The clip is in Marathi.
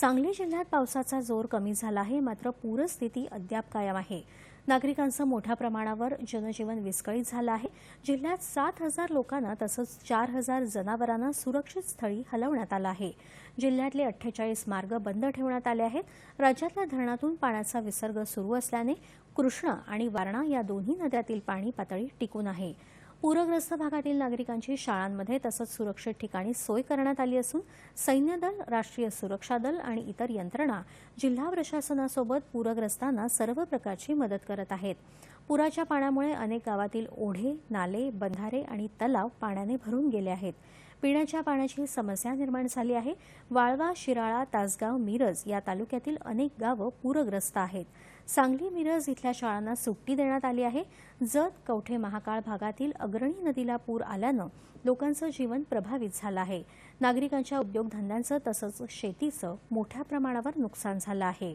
सांगली जिल्ह्यात पावसाचा जोर कमी झाला आहे मात्र पूरस्थिती अद्याप कायम आहे. नागरिकांचं मोठ्या प्रमाणावर जनजीवन विस्कळीत झालं आहे. जिल्ह्यात सात हजार लोकांना तसंच चार हजार जनावरांना सुरक्षित स्थळी हलवण्यात आलं आहे. जिल्ह्यातले अठ्ठेचाळीस मार्ग बंद ठेवण्यात आले आहेत. राज्यातल्या धरणातून पाण्याचा विसर्ग सुरू असल्याने कृष्णा आणि वारणा या दोन्ही नद्यातील पाणी पातळी टिकून आहे. पूरग्रस्त भागातील नागरिकांची शाळांमध्ये तसंच सुरक्षित ठिकाणी सोय करण्यात आली असून सैन्य दल राष्ट्रीय सुरक्षा दल आणि इतर यंत्रणा जिल्हा प्रशासनासोबत पूरग्रस्तांना सर्व प्रकारची मदत करत आहेत. पुराच्या पाण्यामुळे अनेक गावातील ओढे नाले बंधारे आणि तलाव पाण्याने भरून गेले आहेत. पिण्याच्या पाण्याची समस्या निर्माण झाली आहे. वाळवा शिराळा तासगाव मिरज या तालुक्यातील अनेक गावं पूरग्रस्त आहेत. सांगली मिरज इथल्या शाळांना सुट्टी देण्यात आली आहे. जत कवठे महाकाळ भागातील अग्रणी नदीला पूर आल्यानं लोकांचं जीवन प्रभावित झालं आहे. नागरिकांच्या उद्योगधंद्यांचं तसंच शेतीचं मोठ्या प्रमाणावर नुकसान झालं आहे.